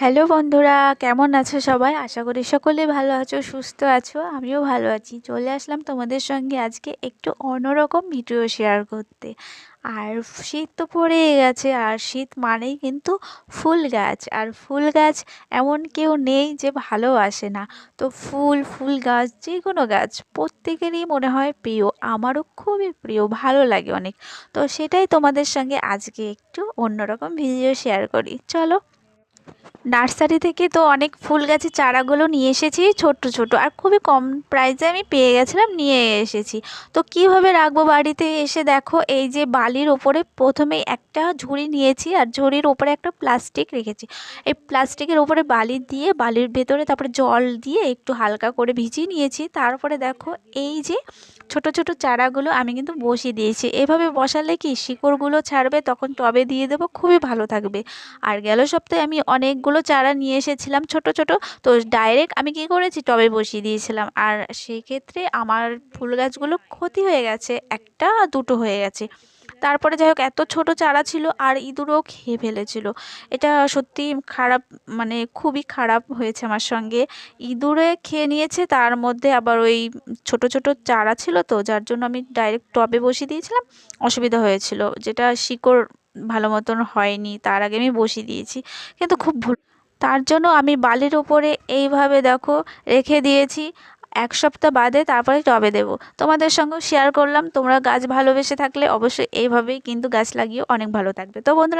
Hello বন্ধুরা, কেমন আছো সবাই? আশা করি সকলে ভালো আছো, সুস্থ আছো, আমিও ভালো আছি। চলে আসলাম তোমাদের সঙ্গে আজকে একটু অন্যরকম ভিডিও শেয়ার করতে। আর শীত তো পড়েই গেছে, আর শীত মানেই কিন্তু ফুল গাছ। আর ফুল গাছ এমন কেউ নেই যে ভালোবাসে না। তো ফুল ফুল গাছ যে কোনো গাছ, প্রত্যেকেরই মনে হয় প্রিয়। আমারও খুবই প্রিয়, ভালো লাগে অনেক। তো সেটাই তোমাদের সঙ্গে আজকে একটু অন্যরকম ভিডিও শেয়ার করি। চলো। নার্সারি থেকে তো অনেক ফুল গাছের চারাগুলো নিয়ে এসেছি, ছোট্ট ছোট আর খুবই কম প্রাইসে আমি পেয়ে গেছিলাম, নিয়ে এসেছি। তো কীভাবে রাখব বাড়িতে এসে দেখো, এই যে বালির ওপরে প্রথমে একটা ঝুড়ি নিয়েছি আর ঝুড়ির ওপরে একটা প্লাস্টিক রেখেছি। এই প্লাস্টিকের ওপরে বালি দিয়ে, বালির ভেতরে তারপরে জল দিয়ে একটু হালকা করে ভিজিয়ে নিয়েছি। তারপরে দেখো, এই যে ছোট ছোট চারাগুলো আমি কিন্তু বসিয়ে দিয়েছি। এভাবে বসালে কি শিকড়গুলো ছাড়বে, তখন টবে দিয়ে দেবো, খুবই ভালো থাকবে। আর গেল সপ্তাহে আমি অনেকগুলো চারা নিয়ে এসেছিলাম ছোট ছোট। তো ডাইরেক্ট আমি কি করেছি? টবে বসিয়ে দিয়েছিলাম। আর সেই ক্ষেত্রে আমার ফুল গাছগুলো ক্ষতি হয়ে গেছে। একটা দুটো হয়ে গেছে। তারপরে যাই হোক, এত ছোট চারা ছিল আর ইঁদুরও খেয়ে ফেলেছিল। এটা সত্যি খারাপ মানে খুবই খারাপ হয়েছে আমার সঙ্গে। ইঁদুরে খেয়ে নিয়েছে, তার মধ্যে আবার ওই ছোট ছোট চারা ছিল তো, যার জন্য আমি ডাইরেক্ট টবে বসিয়ে দিয়েছিলাম। অসুবিধা হয়েছিল, যেটা শিকড় ভালো মতন হয়নি, তার আগে আমি বসিয়ে দিয়েছি। কিন্তু খুব ভুল। তার জন্য আমি বালির ওপরে এইভাবে দেখো রেখে দিয়েছি। এক সপ্তাহ বাদে তারপরে টবে দেব। তোমাদের সঙ্গেও শেয়ার করলাম। তোমরা গাছ ভালোবেসে থাকলে অবশ্যই এইভাবেই কিন্তু গাছ লাগিয়ে অনেক ভালো থাকবে। তো বন্ধুরা